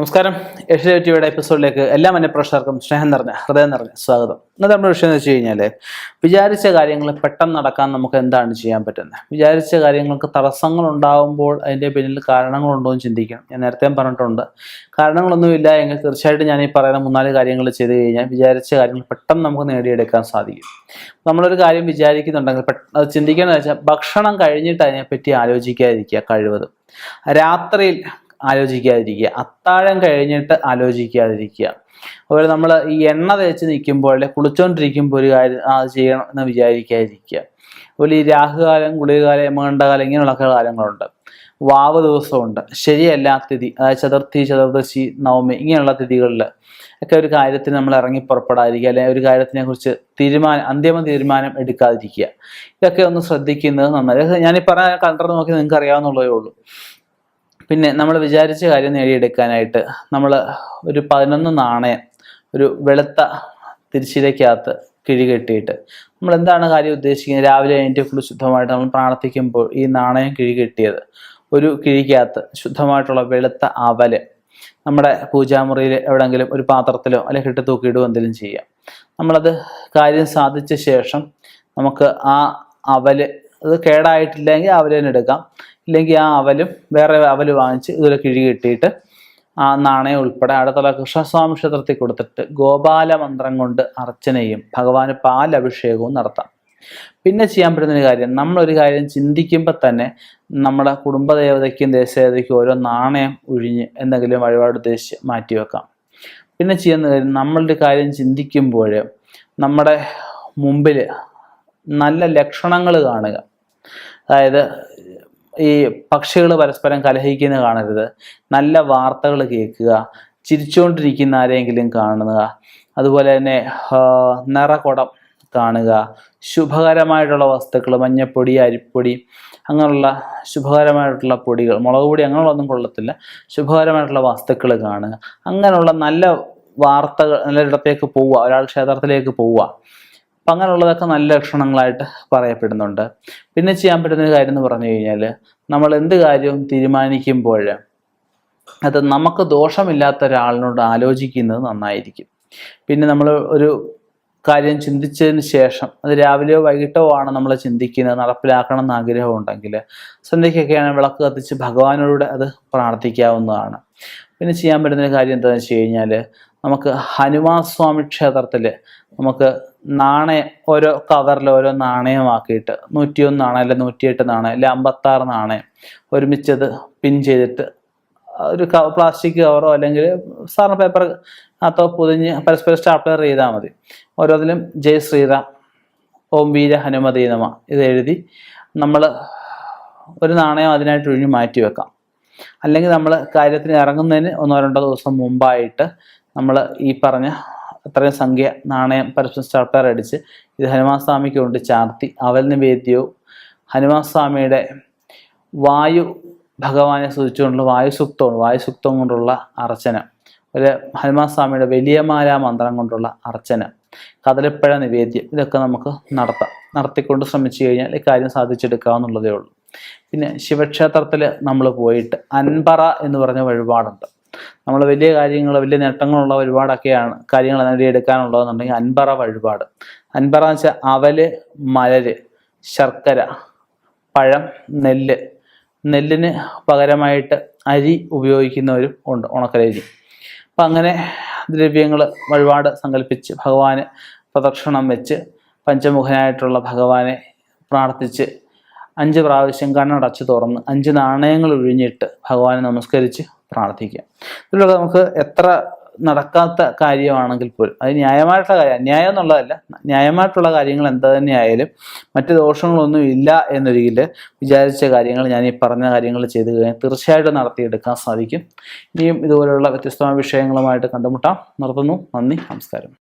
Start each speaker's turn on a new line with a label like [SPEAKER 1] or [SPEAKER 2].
[SPEAKER 1] നമസ്കാരം. ഏഷ്യ ടിവിയുടെ എപ്പിസോഡിലേക്ക് എല്ലാ മന്യപ്രേക്ഷകർക്കും സ്നേഹം നിറഞ്ഞ ഹൃദയം നിറഞ്ഞ സ്വാഗതം. ഇന്നത്തെ നമ്മുടെ വിഷയം എന്ന് വെച്ച് കഴിഞ്ഞാൽ വിചാരിച്ച കാര്യങ്ങൾ പെട്ടെന്ന് നടക്കാൻ നമുക്ക് എന്താണ് ചെയ്യാൻ പറ്റുന്നത് വിചാരിച്ച കാര്യങ്ങൾക്ക് തടസ്സങ്ങൾ ഉണ്ടാകുമ്പോൾ അതിന്റെ പിന്നിൽ കാരണങ്ങളുണ്ടോ എന്ന് ചിന്തിക്കണം. ഞാൻ നേരത്തെ പറഞ്ഞിട്ടുണ്ട്. കാരണങ്ങളൊന്നുമില്ല എങ്കിൽ തീർച്ചയായിട്ടും ഞാൻ ഈ പറയുന്ന മൂന്നാൽ കാര്യങ്ങൾ ചെയ്ത് കഴിഞ്ഞാൽ വിചാരിച്ച കാര്യങ്ങൾ പെട്ടെന്ന് നമുക്ക് നേടിയെടുക്കാൻ സാധിക്കും. നമ്മളൊരു കാര്യം വിചാരിക്കുന്നുണ്ടെങ്കിൽ അത് ചിന്തിക്കണമെന്ന് വെച്ചാൽ ഭക്ഷണം കഴിഞ്ഞിട്ട് അതിനെപ്പറ്റി ആലോചിക്കാതിരിക്കുക കഴിവതും. രാത്രിയിൽ ആലോചിക്കാതിരിക്കുക. അത്താഴം കഴിഞ്ഞിട്ട് ആലോചിക്കാതിരിക്കുക. അതുപോലെ നമ്മൾ ഈ എണ്ണ തേച്ച് നിൽക്കുമ്പോൾ കുളിച്ചോണ്ടിരിക്കുമ്പോൾ ഒരു കാര്യം അത് ചെയ്യണം എന്ന് വിചാരിക്കാതിരിക്കുക. അതുപോലെ ഈ രാഹുകാലം ഗുളികകാലം യമകണ്ഠകാലം ഇങ്ങനെയുള്ള കാലങ്ങളുണ്ട്. വാവ് ദിവസമുണ്ട്. ശരിയല്ലാത്ത തിഥി. അതായത് ചതുർത്ഥി ചതുർദശി നവമി ഇങ്ങനെയുള്ള തിഥികളിൽ ഒക്കെ ഒരു കാര്യത്തിന് നമ്മൾ ഇറങ്ങി പുറപ്പെടാതിരിക്കുക. അല്ലെങ്കിൽ ഒരു കാര്യത്തിനെ കുറിച്ച് തീരുമാനം അന്തിമ തീരുമാനം എടുക്കാതിരിക്കുക. ഇതൊക്കെ ഒന്ന് ശ്രദ്ധിക്കുന്നത് നന്നായി. ഞാൻ ഈ പറഞ്ഞ കലണ്ടർ നോക്കി നിങ്ങൾക്ക് അറിയാവുന്നുള്ളതേ ഉള്ളൂ. പിന്നെ നമ്മൾ വിചാരിച്ച കാര്യം നേടിയെടുക്കാനായിട്ട് നമ്മൾ ഒരു പതിനൊന്ന് നാണയം ഒരു വെളുത്ത തിരിച്ചിരയ്ക്കകത്ത് കിഴി കെട്ടിയിട്ട് നമ്മൾ എന്താണ് കാര്യം ഉദ്ദേശിക്കുന്നത്? രാവിലെ അതിന്റെ ഫുള്ള് ശുദ്ധമായിട്ട് നമ്മൾ പ്രാർത്ഥിക്കുമ്പോൾ ഈ നാണയം കിഴി കെട്ടിയത് ഒരു കിഴിക്കകത്ത് ശുദ്ധമായിട്ടുള്ള വെളുത്ത അവൽ നമ്മുടെ പൂജാമുറിയിൽ എവിടെങ്കിലും ഒരു പാത്രത്തിലോ അല്ലെങ്കിൽ ഇട്ട് തൂക്കിയിടുകയോ എന്തെങ്കിലും ചെയ്യാം. നമ്മളത് കാര്യം സാധിച്ച ശേഷം നമുക്ക് ആ അവൽ അത് കേടായിട്ടില്ലെങ്കിൽ അവൽ എടുക്കാം. ഇല്ലെങ്കിൽ ആ അവലും വേറെ അവൽ വാങ്ങിച്ച് ഇതുപോലെ കിഴി കെട്ടിയിട്ട് ആ നാണയം ഉൾപ്പെടെ അടുത്തുള്ള കൃഷ്ണസ്വാമി ക്ഷേത്രത്തിൽ കൊടുത്തിട്ട് ഗോപാല മന്ത്രം കൊണ്ട് അർച്ചനയും ഭഗവാന് പാലഭിഷേകവും നടത്താം. പിന്നെ ചെയ്യാൻ പറ്റുന്ന ഒരു കാര്യം നമ്മളൊരു കാര്യം ചിന്തിക്കുമ്പോൾ തന്നെ നമ്മുടെ കുടുംബദേവതയ്ക്കും ദേശദേവതയ്ക്കും ഓരോ നാണയം ഒഴിഞ്ഞ് എന്തെങ്കിലും വഴിപാട് ഉദ്ദേശിച്ച് മാറ്റി വെക്കാം. പിന്നെ ചെയ്യുന്ന കാര്യം നമ്മളൊരു കാര്യം ചിന്തിക്കുമ്പോൾ നമ്മുടെ മുമ്പിൽ നല്ല ലക്ഷണങ്ങൾ കാണുക. അതായത് ഈ പക്ഷികൾ പരസ്പരം കലഹിക്കുന്നത് കാണരുത്. നല്ല വാർത്തകൾ കേൾക്കുക. ചിരിച്ചുകൊണ്ടിരിക്കുന്ന ആരെങ്കിലും കാണുക. അതുപോലെ തന്നെ നിറകുടം കാണുക. ശുഭകരമായിട്ടുള്ള വസ്തുക്കൾ മഞ്ഞപ്പൊടി അരിപ്പൊടി അങ്ങനെയുള്ള ശുഭകരമായിട്ടുള്ള പൊടികൾ മുളക് പൊടി അങ്ങനെയുള്ളതൊന്നും കൊള്ളത്തില്ല. ശുഭകരമായിട്ടുള്ള വസ്തുക്കൾ കാണുക. അങ്ങനെയുള്ള നല്ല വാർത്തകൾ നല്ലൊരിടത്തേക്ക് പോവുക. ഒരാൾ ക്ഷേത്രത്തിലേക്ക് പോവുക. അപ്പം അങ്ങനെയുള്ളതൊക്കെ നല്ല ലക്ഷണങ്ങളായിട്ട് പറയപ്പെടുന്നുണ്ട്. പിന്നെ ചെയ്യാൻ പറ്റുന്ന കാര്യം എന്ന് പറഞ്ഞു കഴിഞ്ഞാൽ നമ്മൾ എന്ത് കാര്യവും തീരുമാനിക്കുമ്പോൾ അത് നമുക്ക് ദോഷമില്ലാത്ത ഒരാളിനോട് ആലോചിക്കുന്നത് നന്നായിരിക്കും. പിന്നെ നമ്മൾ ഒരു കാര്യം ചിന്തിച്ചതിന് ശേഷം അത് രാവിലെയോ വൈകിട്ടോ ആണ് നമ്മൾ ചിന്തിക്കുന്നത് നടപ്പിലാക്കണം എന്ന് ആഗ്രഹം ഉണ്ടെങ്കിൽ സന്ധ്യയ്ക്കൊക്കെയാണ് വിളക്ക് കത്തിച്ച് ഭഗവാനോട് അത് പ്രാർത്ഥിക്കാവുന്നതാണ്. പിന്നെ ചെയ്യാൻ പറ്റുന്ന കാര്യം എന്താണെന്ന് വെച്ച് കഴിഞ്ഞാൽ നമുക്ക് ഹനുമാൻ സ്വാമി ക്ഷേത്രത്തിൽ നമുക്ക് നാണയം ഓരോ കവറിൽ ഓരോ നാണയമാക്കിയിട്ട് നൂറ്റിയൊന്ന് നാണയം അല്ലെ നൂറ്റിയെട്ട് നാണയം അല്ലെ അമ്പത്താറ് നാണയം ഒരുമിച്ചത് പിൻ ചെയ്തിട്ട് ഒരു പ്ലാസ്റ്റിക് കവറോ അല്ലെങ്കിൽ സാറിന് പേപ്പർ അകത്തോ പൊതിഞ്ഞ് പരസ്പരം സ്റ്റാപ്ലർ ചെയ്താൽ മതി. ഓരോന്നിലും ജയ് ശ്രീറാം ഓം വീര ഹനുമതി നമ ഇത് എഴുതി നമ്മൾ ഒരു നാണയം അതിനായിട്ട് ഒഴിഞ്ഞ് മാറ്റി വെക്കാം. അല്ലെങ്കിൽ നമ്മൾ കാര്യത്തിന് ഇറങ്ങുന്നതിന് ഒന്നോ രണ്ടോ ദിവസം മുമ്പായിട്ട് നമ്മൾ ഈ പറഞ്ഞ അത്രയും സംഖ്യ നാണയം പരസ്പരം സർക്കാർ അടിച്ച് ഇത് ഹനുമാൻ സ്വാമിക്ക് കൊണ്ട് ചാർത്തി. അവൽ നിവേദ്യവും ഹനുമാൻ സ്വാമിയുടെ വായു ഭഗവാനെ സൂചിച്ചുകൊണ്ടുള്ള വായുസുക്തവും വായുസുക്തവും കൊണ്ടുള്ള അർച്ചന. ഒരു ഹനുമാൻ സ്വാമിയുടെ വലിയ മാല മന്ത്രം കൊണ്ടുള്ള അർച്ചന. കദളിപ്പഴ നിവേദ്യം. ഇതൊക്കെ നമുക്ക് നടത്താം. നടത്തിക്കൊണ്ട് ശ്രമിച്ചു കഴിഞ്ഞാൽ ഇക്കാര്യം കാര്യം സാധിച്ചെടുക്കാവുന്നുള്ളതേ ഉള്ളൂ. പിന്നെ ശിവക്ഷേത്രത്തിൽ നമ്മൾ പോയിട്ട് അൻപറ എന്ന് പറഞ്ഞ വഴിപാടുണ്ട്. നമ്മൾ വലിയ കാര്യങ്ങൾ വലിയ നേട്ടങ്ങളുള്ള ഒരുപാടൊക്കെയാണ് കാര്യങ്ങൾ നേടിയെടുക്കാനുള്ളതെന്നുണ്ടെങ്കിൽ അൻപറ വഴിപാട്. അൻപറ എന്ന് വെച്ചാൽ അവൽ മലര് ശർക്കര പഴം നെല്ല്. നെല്ലിന് പകരമായിട്ട് അരി ഉപയോഗിക്കുന്നവരും ഉണ്ട് ഉണക്കലരി. അപ്പം അങ്ങനെ ദ്രവ്യങ്ങൾ വഴിപാട് സങ്കല്പിച്ച് ഭഗവാന് പ്രദക്ഷിണം വെച്ച് പഞ്ചമുഖനായിട്ടുള്ള ഭഗവാനെ പ്രാർത്ഥിച്ച് അഞ്ച് പ്രാവശ്യം കണ്ണടച്ച് തുറന്ന് അഞ്ച് നാണയങ്ങൾ ഒഴിഞ്ഞിട്ട് ഭഗവാനെ നമസ്കരിച്ച് പ്രാർത്ഥിക്കുക. ഇതിലൂടെ നമുക്ക് എത്ര നടക്കാത്ത കാര്യമാണെങ്കിൽ പോലും അത് ന്യായമായിട്ടുള്ള കാര്യം അന്യായം എന്നുള്ളതല്ല ന്യായമായിട്ടുള്ള കാര്യങ്ങൾ എന്ത് തന്നെയായാലും മറ്റ് ദോഷങ്ങളൊന്നും ഇല്ല എന്നൊരിക്കൽ വിചാരിച്ച കാര്യങ്ങൾ ഞാൻ ഈ പറഞ്ഞ കാര്യങ്ങൾ ചെയ്ത് കഴിഞ്ഞാൽ തീർച്ചയായിട്ടും നടത്തിയെടുക്കാൻ സാധിക്കും. ഇനിയും ഇതുപോലെയുള്ള വ്യത്യസ്തമായ വിഷയങ്ങളുമായിട്ട് കണ്ടുമുട്ടാം. നിർത്തുന്നു. നന്ദി. നമസ്കാരം.